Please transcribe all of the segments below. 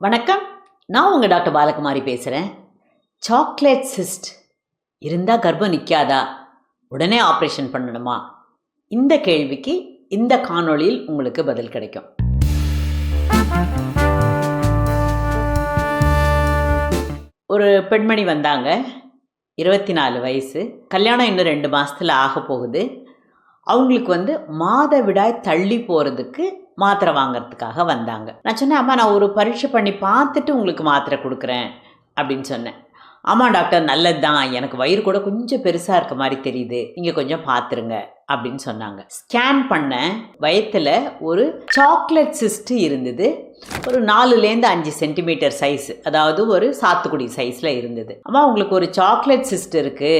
வணக்கம். நான் உங்கள் டாக்டர் பாலகுமாரி பேசுகிறேன் சாக்லேட் சிஸ்ட் இருந்தால் கர்ப்பம் நிற்காதா உடனே ஆப்ரேஷன் பண்ணணுமா? இந்த கேள்விக்கு இந்த காணொளியில் உங்களுக்கு பதில் கிடைக்கும். ஒரு பெண்மணி வந்தாங்க. இருபத்தி நாலு வயசு. கல்யாணம் இன்னும் ரெண்டு மாதத்தில் ஆக போகுது. அவங்களுக்கு வந்து மாதவிடாய் தள்ளி போகிறதுக்கு மாத்திரை வாங்குறதுக்காக வந்தாங்க. நான் சொன்னேன் அம்மா நான் ஒரு பரீட்சை பண்ணி பார்த்துட்டு உங்களுக்கு மாத்திரை கொடுக்குறேன் அப்படின்னு சொன்னேன். ஆமாம் டாக்டர் நல்லது தான் எனக்கு வயிறு கூட கொஞ்சம் பெருசாக இருக்க மாதிரி தெரியுது. நீங்கள் கொஞ்சம் பார்த்துருங்க அப்படின்னு சொன்னாங்க. ஸ்கேன் பண்ண வயத்தில் ஒரு சாக்லேட் சிஸ்ட் இருந்தது. ஒரு நாலுலேருந்து அஞ்சு சென்டிமீட்டர் சைஸ் அதாவது ஒரு சாத்துக்குடி சைஸில் இருந்தது. அம்மா உங்களுக்கு ஒரு சாக்லேட் சிஸ்ட் இருக்குது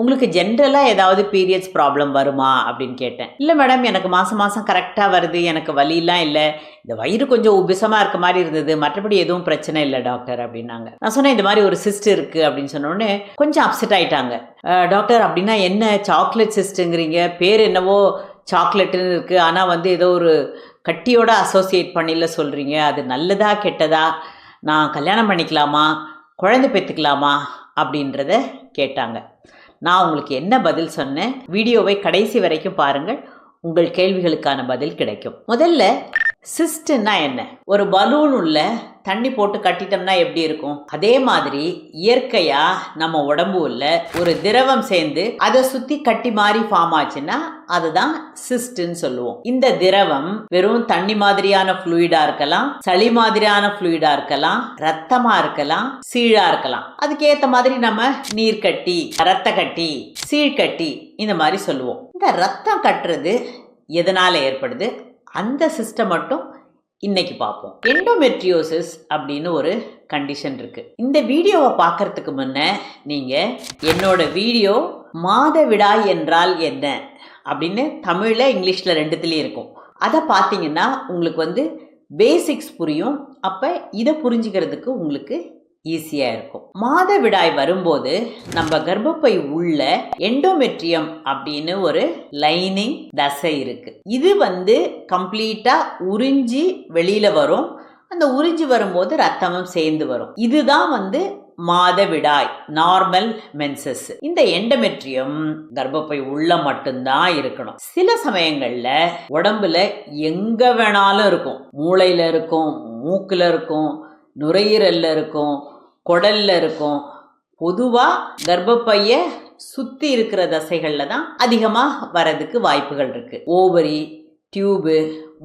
உங்களுக்கு ஜென்ரலாக ஏதாவது பீரியட்ஸ் ப்ராப்ளம் வருமா அப்படின்னு கேட்டேன். இல்லை மேடம் எனக்கு மாதம் மாதம் கரெக்டாக வருது. எனக்கு வலிலாம் இல்லை. இந்த வயிறு கொஞ்சம் உபிசமாக இருக்க மாதிரி இருந்தது. மற்றபடி எதுவும் பிரச்சனை இல்லை டாக்டர் அப்படின்னாங்க. நான் சொன்னேன் இந்த மாதிரி ஒரு சிஸ்ட் இருக்குது அப்படின்னு சொன்னோடனே கொஞ்சம் அப்செட் ஆயிட்டாங்க. டாக்டர் அப்படின்னா என்ன? சாக்லேட் சிஸ்ட்டுங்கிறீங்க பேர் என்னவோ சாக்லேட்டுன்னு இருக்குது ஆனால் வந்து ஏதோ ஒரு கட்டியோட அசோசியேட் பண்ணில சொல்கிறீங்க அது நல்லதா கெட்டதா? நான் கல்யாணம் பண்ணிக்கலாமா? குழந்தை பெற்றுக்கலாமா அப்படின்றத கேட்டாங்க. நான் உங்களுக்கு என்ன பதில் சொன்னேன்? வீடியோவை கடைசி வரைக்கும் பாருங்கள். உங்கள் கேள்விகளுக்கான பதில் கிடைக்கும். முதல்ல சிஸ்டுன்னா என்ன? ஒரு பலூன் உள்ள தண்ணி போட்டு கட்டிட்டோம்னா எப்படி இருக்கும்? அதே மாதிரி இயற்கையா நம்ம உடம்பு உள்ள ஒரு திரவம் சேர்ந்து அதை சுத்தி கட்டி மாதிரி ஃபார்ம் ஆச்சுன்னா அதுதான் சிஸ்ட்னு சொல்லுவோம். இந்த திரவம் வெறும் தண்ணி மாதிரியான ஃப்ளூயிடா இருக்கலாம் சளி மாதிரியான ஃப்ளூயிடா இருக்கலாம் ரத்தமா இருக்கலாம் சீழா இருக்கலாம். அதுக்கேத்த மாதிரி நம்ம நீர் கட்டி ரத்த கட்டி சீழ்கட்டி இந்த மாதிரி சொல்லுவோம். இந்த ரத்தம் கட்டுறது எதனால ஏற்படுது? அந்த சிஸ்டம் மட்டும் இன்னைக்கு பார்ப்போம். எண்டோமெட்ரியோசிஸ் அப்படின்னு ஒரு கண்டிஷன் இருக்கு. இந்த வீடியோவை பார்க்கறதுக்கு முன்ன நீங்க என்னோட வீடியோ மாதவிடாய் என்றால் என்ன அப்படின்னு தமிழில் இங்கிலீஷில் ரெண்டுத்துலேயும் இருக்கும். அதை பார்த்தீங்கன்னா உங்களுக்கு வந்து பேசிக்ஸ் புரியும். அப்போ இதை புரிஞ்சுக்கிறதுக்கு உங்களுக்கு ஈஸியாக இருக்கும். மாதவிடாய் வரும்போது நம்ம கர்ப்பப்பை உள்ள எண்டோமெட்ரியம் அப்படின்னு ஒரு லைனிங் தசை இருக்கு. இது வந்து கம்ப்ளீட்டாக உறிஞ்சி வெளியில் வரும். அந்த உறிஞ்சி வரும்போது ரத்தமும் சேர்ந்து வரும். இதுதான் வந்து மாதவிடாய் நார்மல் மென்சஸ் இந்த எண்டமெட்ரியம் கர்ப்பப்பை உள்ள மட்டும்தான் இருக்கணும். சில சமயங்கள்ல உடம்புல எங்க வேணாலும் இருக்கும். மூளையில இருக்கும் மூக்குல இருக்கும் நுரையீரல்ல இருக்கும் குடல்ல இருக்கும். பொதுவாக கர்ப்பப்பைய சுற்றி இருக்கிற தசைகளில் தான் அதிகமாக வரதுக்கு வாய்ப்புகள் இருக்குது ஓவரி டியூபு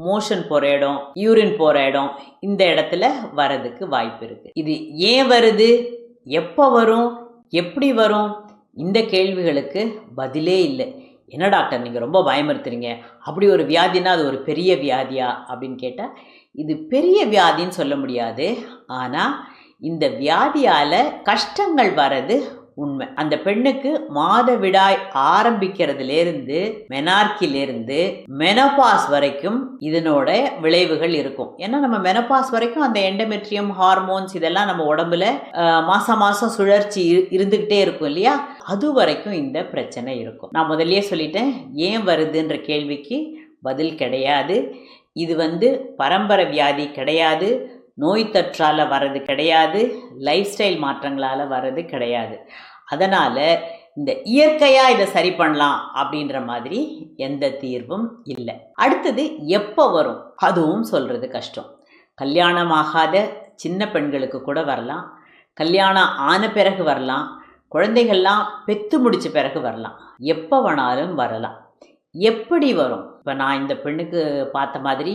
மோஷன் போகிற இடம் யூரின் போகிற இடம் இந்த இடத்துல வரதுக்கு வாய்ப்பு இருக்குது இது ஏன் வருது? எப்போ வரும்? எப்படி வரும்? இந்த கேள்விகளுக்கு பதிலே இல்லை. என்ன டாக்டர் நீங்கள் ரொம்ப பயமுறுத்துறீங்க. அப்படி ஒரு வியாதினா அது ஒரு பெரிய வியாதியா? அப்படின்னு கேட்டால் இது பெரிய வியாதின்னு சொல்ல முடியாது. ஆனால் இந்த வியாதியால் கஷ்டங்கள் வர்றது உண்மை. அந்த பெண்ணுக்கு மாதவிடாய் ஆரம்பிக்கிறதுலேருந்து மெனார்க்கிலேருந்து மெனபாஸ் வரைக்கும் இதனோட விளைவுகள் இருக்கும். ஏன்னா நம்ம மெனபாஸ் வரைக்கும் அந்த எண்டமெட்ரியம் ஹார்மோன்ஸ் இதெல்லாம் நம்ம உடம்புல மாசம் மாசம் சுழற்சி இரு- இருந்துகிட்டே இருக்கும் இல்லையா? அது வரைக்கும் இந்த பிரச்சனை இருக்கும். நான் முதல்லயே சொல்லிட்டேன் ஏன் வருதுன்ற கேள்விக்கு பதில் கிடையாது. இது வந்து பரம்பரை வியாதி கிடையாது. நோய் தொற்றால் வர்றது கிடையாது லைஃப் ஸ்டைல் மாற்றங்களால் வர்றது கிடையாது. அதனால் இந்த இயற்கையாக இதை சரி பண்ணலாம் அப்படின்ற மாதிரி எந்த தீர்வும் இல்லை. அடுத்தது எப்போ வரும்? அதுவும் சொல்கிறது கஷ்டம். கல்யாணம் ஆகாத சின்ன பெண்களுக்கு கூட வரலாம். கல்யாணம் ஆன பிறகு வரலாம். குழந்தைகள்லாம் பெத்து முடிச்ச பிறகு வரலாம். எப்போ வேணாலும் வரலாம். எப்படி வரும்? இப்போ நான் இந்த பெண்ணுக்கு பார்த்த மாதிரி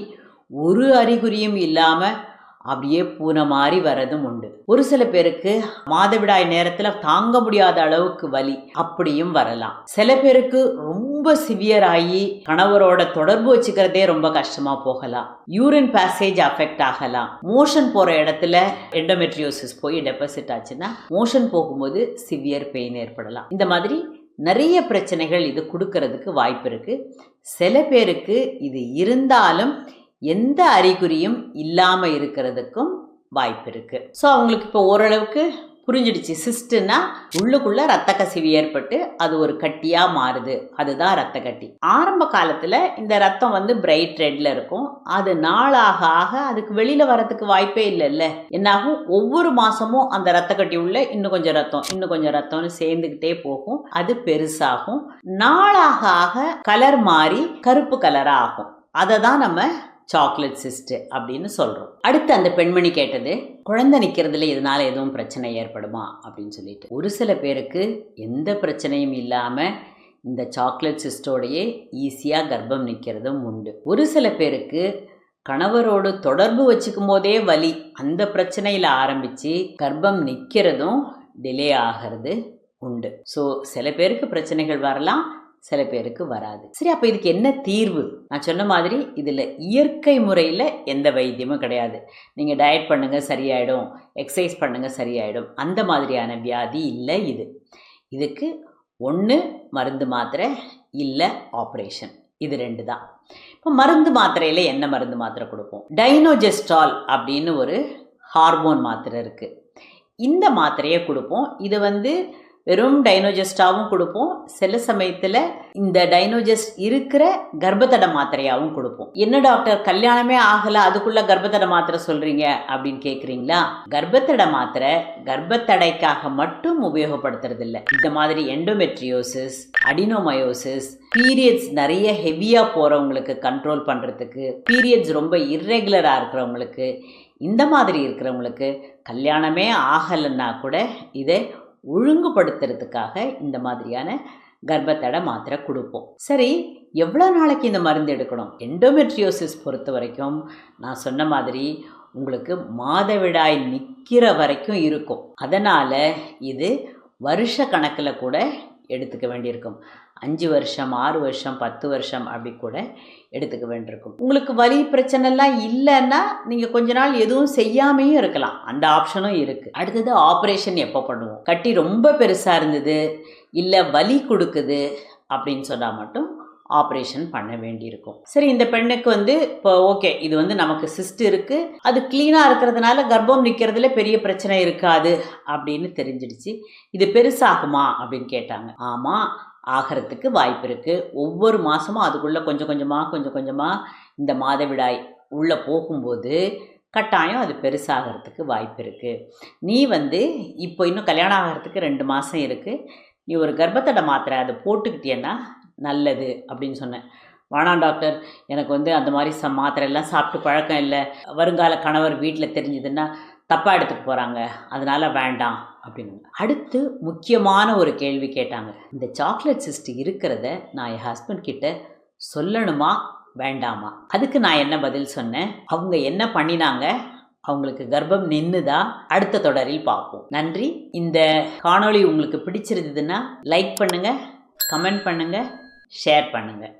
ஒரு அறிகுறியும் இல்லாமல் அப்படியே பூனை மாதிரி வரதும் உண்டு. ஒரு சில பேருக்கு மாதவிடாய் நேரத்தில் தாங்க முடியாத அளவுக்கு வலி அப்படியும் வரலாம். சில பேருக்கு ரொம்ப சிவியர் ஆகி கணவரோட தொடர்பு வச்சுக்கிறதே ரொம்ப கஷ்டமா போகலாம். யூரின் பேசேஜ் அஃபெக்ட் ஆகலாம். மோஷன் போற இடத்துல எண்டோமெட்ரியோசிஸ் போய் டெபாசிட் ஆச்சுன்னா மோஷன் போகும்போது சிவியர் பெயின் ஏற்படலாம். இந்த மாதிரி நிறைய பிரச்சனைகள் இது கொடுக்கறதுக்கு வாய்ப்பு இருக்கு. சில பேருக்கு இது இருந்தாலும் எந்த அறிகுறியும் இல்லாமல் இருக்கிறதுக்கும் வாய்ப்பு இருக்கு. ஸோ அவங்களுக்கு இப்போ ஓரளவுக்கு புரிஞ்சிடுச்சு. சிஸ்டுனா உள்ளுக்குள்ள ரத்த கசிவு ஏற்பட்டு அது ஒரு கட்டியா மாறுது. அதுதான் ரத்த கட்டி. ஆரம்ப காலத்துல இந்த ரத்தம் வந்து பிரைட் ரெட்ல இருக்கும். அது நாளாக ஆக அதுக்கு வெளியில வரதுக்கு வாய்ப்பே இல்லைல்ல. என்னாகும்? ஒவ்வொரு மாசமும் அந்த ரத்த கட்டி உள்ள இன்னும் கொஞ்சம் ரத்தம் இன்னும் கொஞ்சம் ரத்தம்னு சேர்ந்துக்கிட்டே போகும். அது பெருசாகும். நாளாக ஆக கலர் மாறி கருப்பு கலரா ஆகும். அதை தான் நம்ம சாக்லேட் சிஸ்ட் அப்படின்னு சொல்கிறோம் அடுத்து அந்த பெண்மணி கேட்டது குழந்தை நிற்கிறதுல இதனால எதுவும் பிரச்சனை ஏற்படுமா? அப்படின்னு சொல்லிட்டு. ஒரு சில பேருக்கு எந்த பிரச்சனையும் இல்லாமல் இந்த சாக்லேட் சிஸ்டோடையே ஈஸியாக கர்ப்பம் நிற்கிறதும் உண்டு. ஒரு சில பேருக்கு கணவரோடு தொடர்பு வச்சுக்கும் போதே வலி அந்த பிரச்சனையில் ஆரம்பித்து கர்ப்பம் நிற்கிறதும் டிலே ஆகிறது உண்டு. ஸோ சில பேருக்கு பிரச்சனைகள் வரலாம் சில பேருக்கு வராது. சரி அப்போ இதுக்கு என்ன தீர்வு? நான் சொன்ன மாதிரி இதில் இயற்கை முறையில் எந்த வைத்தியமும் கிடையாது. நீங்கள் டயட் பண்ணுங்கள் சரியாயிடும் எக்ஸசைஸ் பண்ணுங்கள் சரியாயிடும். அந்த மாதிரியான வியாதி இல்லை இது. இதுக்கு ஒன்று மருந்து மாத்திரை இல்லை ஆப்ரேஷன் இது ரெண்டு தான். இப்போ மருந்து மாத்திரையில் என்ன மருந்து மாத்திரை கொடுப்போம்? டைனோஜெஸ்டால் அப்படின்னு ஒரு ஹார்மோன் மாத்திரை இருக்குது இந்த மாத்திரையை கொடுப்போம். இது வந்து வெறும் டைனோஜெஸ்டாவும் கொடுப்போம். சில சமயத்தில் இந்த டைனோஜெஸ்ட் இருக்கிற கர்ப்பத்தடை மாத்திரையாகவும் கொடுப்போம். என்ன டாக்டர் கல்யாணமே ஆகலை அதுக்குள்ள கர்ப்பத்தடை மாத்திரை சொல்கிறீங்க அப்படின்னு கேட்குறீங்களா கர்ப்பத்தடை மாத்திரை கர்ப்பத்தடைக்காக மட்டும் உபயோகப்படுத்துறது இல்லை இந்த மாதிரி எண்டோமெட்ரியோசிஸ் அடினோமயோசிஸ் பீரியட்ஸ் நிறைய ஹெவியாக போகிறவங்களுக்கு கண்ட்ரோல் பண்ணுறதுக்கு பீரியட்ஸ் ரொம்ப இர்ரெகுலராக இருக்கிறவங்களுக்கு இந்த மாதிரி இருக்கிறவங்களுக்கு கல்யாணமே ஆகலைன்னா கூட இதை ஒழுங்குபடுத்துறதுக்காக இந்த மாதிரியான கர்ப்பத்தடை மாத்திரை கொடுப்போம். சரி எவ்வளோ நாளைக்கு இந்த மருந்து எடுக்கணும்? எண்டோமெட்ரியோசிஸ் பொறுத்த வரைக்கும் நான் சொன்ன மாதிரி உங்களுக்கு மாதவிடாய் நிற்கிற வரைக்கும் இருக்கும். அதனால் இது வருஷ கணக்கில் கூட எடுத்துக்க வேண்டியிருக்கும். அஞ்சு வருஷம் ஆறு வருஷம் பத்து வருஷம் அப்படி கூட எடுத்துக்க வேண்டியிருக்கும். உங்களுக்கு வலி பிரச்சனைலாம் இல்லைன்னா நீங்கள் கொஞ்ச நாள் எதுவும் செய்யாமையும் இருக்கலாம். அந்த ஆப்ஷனும் இருக்குது அடுத்தது ஆப்ரேஷன் எப்போ பண்ணுவோம்? கட்டி ரொம்ப பெருசாக இருந்தது இல்லை வலி கொடுக்குது அப்படின்னு சொன்னால் மட்டும் ஆப்ரேஷன் பண்ண வேண்டியிருக்கும். சரி இந்த பெண்ணுக்கு வந்து இப்போ ஓகே இது வந்து நமக்கு சிஸ்ட் இருக்குது அது க்ளீனாக இருக்கிறதுனால கர்ப்பம் நிற்கிறதுல பெரிய பிரச்சனை இருக்காது அப்படின்னு தெரிஞ்சிடுச்சு. இது பெருசாகுமா அப்படின்னு கேட்டாங்க. ஆமாம் ஆகிறதுக்கு வாய்ப்பு இருக்குது ஒவ்வொரு மாதமும் அதுக்குள்ளே கொஞ்சம் கொஞ்சமாக கொஞ்சம் கொஞ்சமாக இந்த மாதவிடாய் உள்ளே போகும்போது கட்டாயம் அது பெருசாகிறதுக்கு வாய்ப்பு இருக்குது நீ வந்து இப்போ இன்னும் கல்யாணம் ஆகிறதுக்கு ரெண்டு மாதம் இருக்குது நீ ஒரு கர்ப்பத்தடை மாத்திரை அதை போட்டுக்கிட்டியன்னா நல்லது அப்படின்னு சொன்னேன். வேணாம் டாக்டர் எனக்கு வந்து அந்த மாதிரி ச மாத்திரையெல்லாம் சாப்பிட்டு பழக்கம் இல்லை. வருங்கால கணவர் வீட்டில் தெரிஞ்சதுன்னா தப்பாக எடுத்துக்க போகிறாங்க அதனால் வேண்டாம் அப்படின்னு. அடுத்து முக்கியமான ஒரு கேள்வி கேட்டாங்க. இந்த சாக்லேட் சிஸ்ட் இருக்கிறத நான் என் ஹஸ்பண்ட் கிட்ட சொல்லணுமா வேண்டாமா? அதுக்கு நான் என்ன பதில் சொன்னேன்? அவங்க என்ன பண்ணினாங்க? அவங்களுக்கு கர்ப்பம் நின்றுதா அடுத்த தொடரில் பார்ப்போம். நன்றி. இந்த காணொளி உங்களுக்கு பிடிச்சிருந்ததுன்னா லைக் பண்ணுங்கள் கமெண்ட் பண்ணுங்கள் ஷேர் பண்ணுங்கள்